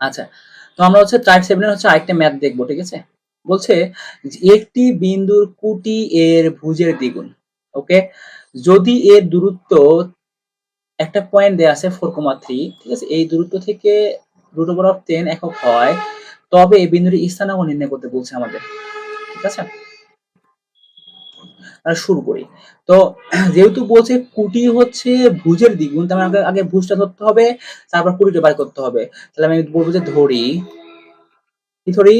আচ্ছা তো আমরা হচ্ছে টাইপ সেভেনের হচ্ছে আরেকটা ম্যাথ দেখব, ঠিক আছে? বলছে একটি বিন্দুর কুটি এর ভুজের দ্বিগুণ ওকে যদি এর দূরত্ব একটা পয়েন্ট দেয়া আছে ফোর কমা থ্রি ঠিক আছে? এই দূরত্ব থেকে রুট ওভার অফ টেন একক হয়, তবে এই বিন্দুর স্থানাঙ্ক নির্ণয় করতে বলছে আমাদের, ঠিক আছে? শুরু করি। তো যেহেতু বলছে কুটি হচ্ছে ভুজের দ্বিগুণ, তার মানে আগে ভুজটা ধরতে হবে, তারপর কুটিটা বার করতে হবে। তাহলে আমি বলব যে ধরি, কি ধরি?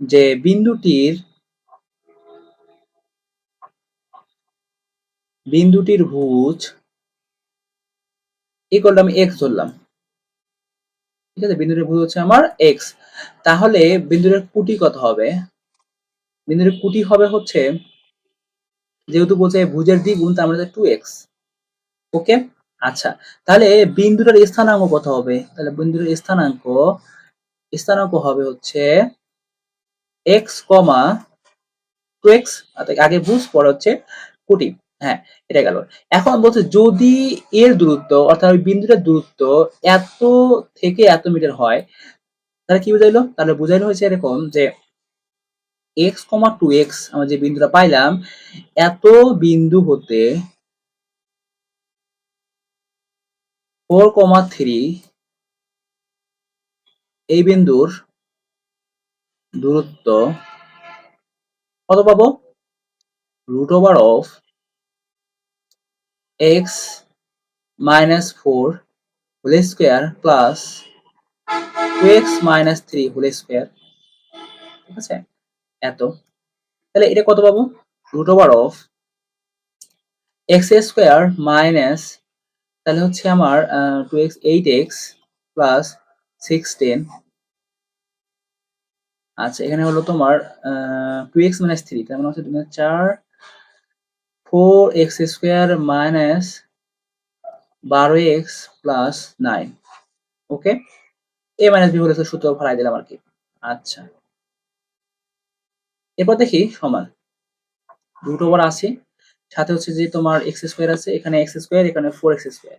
যে বিন্দুটির বিন্দুটির ভুজ ইকুয়াল আমি এক্স ধরলাম। ঠিক আছে? বিন্দুটির ভুজ হচ্ছে আমার এক্স তাহলে বিন্দুরের কুটি কত হবে? বিন্দুরের কুটি হবে হচ্ছে যেহেতু বলছে ভুজের দ্বিগুণ তার মানে টু এক্স ওকে আচ্ছা তাহলে বিন্দুটার স্থানাঙ্ক কত হবে? তাহলে বিন্দুটার স্থানাঙ্ক স্থানাঙ্ক হবে হচ্ছে এক্স কমা টু এক্স আগে ভুজ, পরে হচ্ছে কুটি। হ্যাঁ এটা গেল। এখন বলছে যদি এর দূরত্ব, অর্থাৎ ওই বিন্দুটার দূরত্ব এত থেকে এত মিটার হয়, তাহলে কি বুঝাইলো? তাহলে বুঝাইলো হয়েছে এরকম যে এক্স কমা টু এক্স আমরা যে বিন্দুটা পাইলাম, এত বিন্দু হতে ফোর কমা থ্রি এই বিন্দুর দূরত্ব কত পাবো? Root over of x minus four whole square plus two x minus three whole square ঠিক আছে? এত। তাহলে এটা কত পাবো? Root over of x square minus তাহলে হচ্ছে আমার two x eight x plus six ten আচ্ছা এখানে হলো তোমার টু এক্স মাইনাস থ্রি তার মানে হচ্ছে তুমি চার ফোর এক্স স্কোয়ার মাইনাস বারো x plus nine okay A minus B হলে সূত্র ফেলাই দিলাম আর কি। আচ্ছা। এরপর দেখি সমান। রুট ওভার আছে, সাথে হচ্ছে যে তোমার এক্স স্কোয়ার আছে, এখানে এক্স স্কোয়ার এখানে ফোর এক্স স্কোয়ার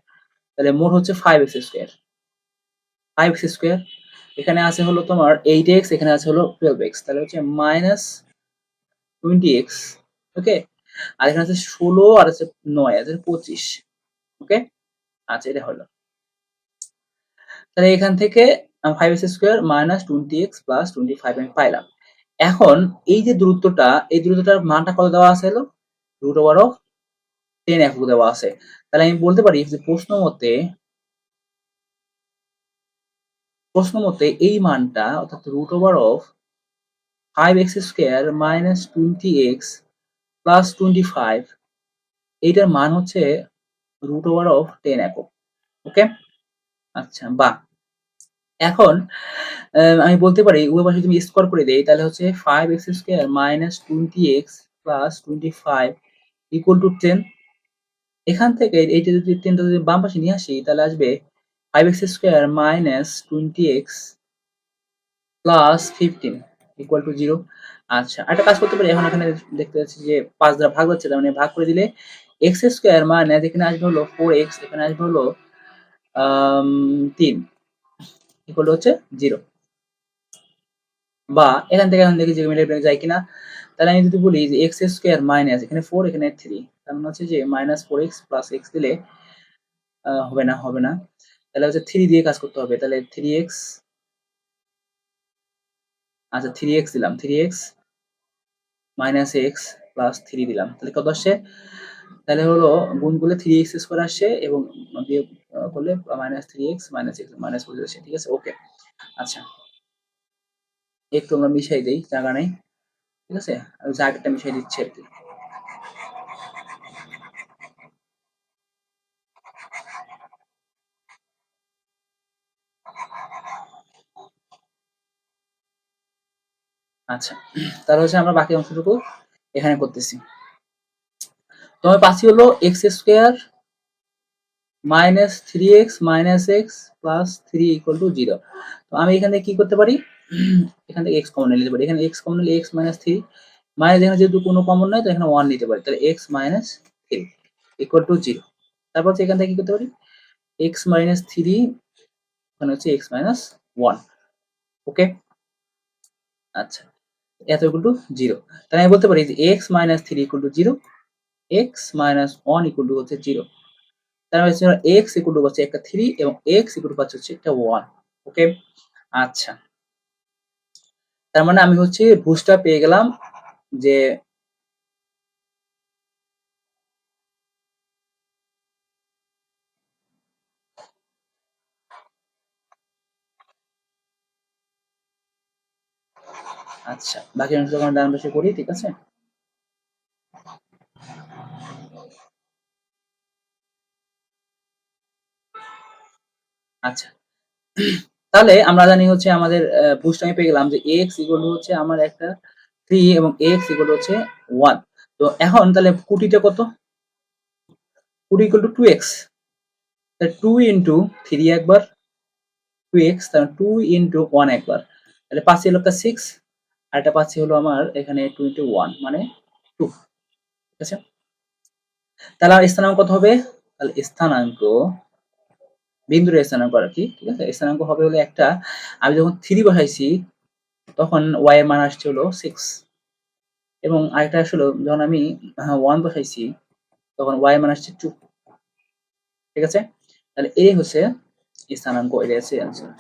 তাহলে মোট হচ্ছে five x square five x square এখানে আছে হলো তোমার এইট এক্স এখানে আছে হলো টুয়েলভ এক্স তাহলে হচ্ছে মাইনাস টোয়েন্টি এক্স ওকে আর এখানে আছে ষোলো, আর আছে নয়, আছে পঁচিশ ওকে আচ্ছা এটা হলো। তাহলে এখান থেকে five x square minus twenty x plus twenty five আমি পাইলাম। এখন এই যে দূরত্বটা, এই দূরত্বটার মানটা কত দেওয়া আছে হলো রুট ওভার অফ টেন একক দেওয়া আছে। তাহলে আমি বলতে পারি যে প্রশ্ন মতে প্রশ্ন মতে এই মানটা, অর্থাৎ root over of five x square minus twenty x plus twenty five এইটার মান হচ্ছে রুট ওভার অফ টেন একক। ওকে আচ্ছা বা এখন আমি বলতে পারি, উভয় পাশে তুমি স্কোয়ার করে দেই, তাহলে হচ্ছে five x square minus twenty x plus twenty five equal to ten এখান থেকে এইটা যদি টেনটা যদি বাম পাশে নিয়ে আসি, তাহলে আসবে five x square minus twenty x plus fifteen equal to zero আচ্ছা একটা কাজ করতে পারি, এখন এখানে দেখতে পাচ্ছি যে পাঁচ দ্বারা ভাগ হচ্ছে, তার মানে ভাগ করে দিলে এক্স স্কোয়ার মাইনাস এখানে আসবে হলো ফোর এক্স এখানে আসবে হলো তিন। ইকুয়াল হচ্ছে জিরো বা এখান থেকে এখান থেকে যে মিলে যায় কিনা। তাহলে আমি যদি বলি যে এক্স স্কোয়ার মাইনাস এখানে ফোর এখানে থ্রি তার মানে হচ্ছে যে minus four x plus x দিলে হবে না হবে না। তাহলে হচ্ছে থ্রি দিয়ে কাজ করতে হবে। তাহলে থ্রি এক্স আচ্ছা থ্রি এক্স দিলাম। Three x minus x plus three দিলাম। তাহলে কত আসছে? তাহলে হলো গুণ করলে থ্রি এক্স স্কোয়ার আসছে এবং বিয়োগ করলে minus three x minus x minus four আসছে ঠিক আছে? ওকে আচ্ছা। একটু আমরা মিশাই দিই, জায়গা নেই, ঠিক আছে? আমি জায়গাটা মিশাই দিচ্ছি আর কি। আচ্ছা। তাহলে হচ্ছে আমরা বাকি অংশটুকু এখানে করতেছি। তো আমি পাচ্ছি হলো x square minus three x minus x plus three equal to zero তো আমি এখান থেকে কি করতে পারি? এখান থেকে এক্স কমন নিতে পারি। এখানে এক্স কমন নিলে এক্স মাইনাস থ্রি মাইনাস এখানে যেহেতু কোনো কমন নাই, তো এখানে ওয়ান নিতে পারি। তাহলে x minus three equal to zero তারপর হচ্ছে এখান থেকে কি করতে পারি? এক্স মাইনাস থ্রি ওখানে হচ্ছে এক্স মাইনাস ওয়ান ওকে আচ্ছা এত ইকুয়াল টু জিরো তাহলে আমি বলতে পারি যে x minus three equal to zero x minus one equal to হচ্ছে জিরো তার মানে এক্স ইকুয়াল টু হচ্ছে একটা থ্রি এবং এক্স ইকুয়াল টু পাচ্ছে হচ্ছে একটা ওয়ান ওকে আচ্ছা। তার মানে আমি হচ্ছে বুস্টটা পেয়ে গেলাম যে আচ্ছা বাকি অংশ যখন ডান পাশে করি, ঠিক আছে? আচ্ছা। তাহলে আমরা জানি হচ্ছে আমাদের বুস্ট আমি পেয়ে গেলাম যে এক্স ইকুয়াল হচ্ছে আমার একটা থ্রি এবং এক্স ইকুয়াল হচ্ছে ওয়ান তো এখন তাহলে কুটিটা কত? কুটি equal to two x two into three একবার টু এক্স তাহলে টু ইন্টু ওয়ান একবার। তাহলে পাঁচে হলো একটা সিক্স আর একটা পাঁচে হলো আমার এখানে টু ইন্টু ওয়ান মানে টু ঠিক আছে? তাহলে আর স্থানাঙ্ক কত হবে? তাহলে স্থানাঙ্ক বিন্দুর স্থানাঙ্ক আর কি, ঠিক আছে? স্থানাঙ্ক হবে হলো একটা। আমি যখন থ্রি বসাইছি, তখন ওয়াই এর মান আসছে হলো সিক্স এবং আরেকটা আসলে যখন আমি ওয়ান বসাইছি, তখন ওয়াই মান আসছে টু ঠিক আছে? তাহলে এই হচ্ছে স্থানাঙ্ক এটা আছে অ্যান্সার